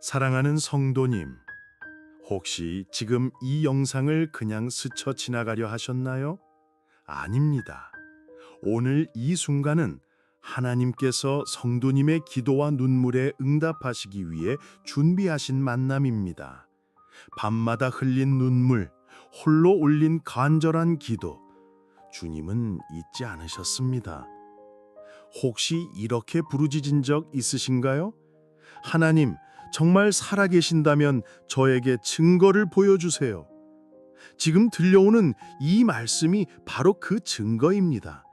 사랑하는 성도님, 혹시 지금 이 영상을 그냥 스쳐 지나가려 하셨나요? 아닙니다. 오늘 이 순간은 하나님께서 성도님의 기도와 눈물에 응답하시기 위해 준비하신 만남입니다. 밤마다 흘린 눈물, 홀로 올린 간절한 기도, 주님은 잊지 않으셨습니다. 혹시 이렇게 부르짖은 적 있으신가요? 하나님, 정말 살아계신다면 저에게 증거를 보여주세요. 지금 들려오는 이 말씀이 바로 그 증거입니다.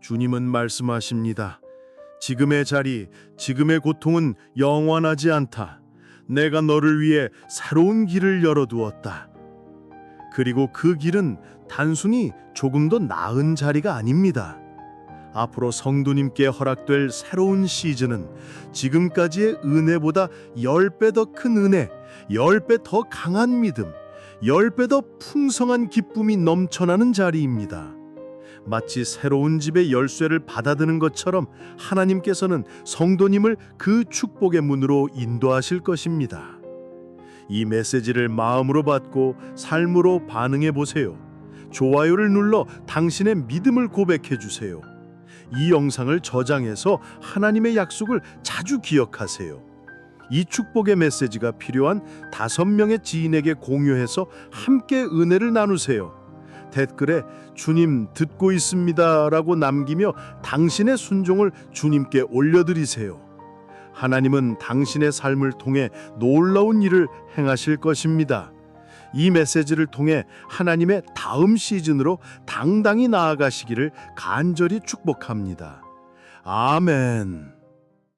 주님은 말씀하십니다. 지금의 자리, 지금의 고통은 영원하지 않다. 내가 너를 위해 새로운 길을 열어두었다. 그리고 그 길은 단순히 조금 더 나은 자리가 아닙니다. 앞으로 성도님께 허락될 새로운 시즌은 지금까지의 은혜보다 10배 더 큰 은혜, 10배 더 강한 믿음, 10배 더 풍성한 기쁨이 넘쳐나는 자리입니다. 마치 새로운 집의 열쇠를 받아드는 것처럼 하나님께서는 성도님을 그 축복의 문으로 인도하실 것입니다. 이 메시지를 마음으로 받고 삶으로 반응해 보세요. 좋아요를 눌러 당신의 믿음을 고백해 주세요. 이 영상을 저장해서 하나님의 약속을 자주 기억하세요. 이 축복의 메시지가 필요한 다섯 명의 지인에게 공유해서 함께 은혜를 나누세요. 댓글에 주님 듣고 있습니다 라고 남기며 당신의 순종을 주님께 올려드리세요. 하나님은 당신의 삶을 통해 놀라운 일을 행하실 것입니다. 이 메시지를 통해 하나님의 다음 시즌으로 당당히 나아가시기를 간절히 축복합니다. 아멘.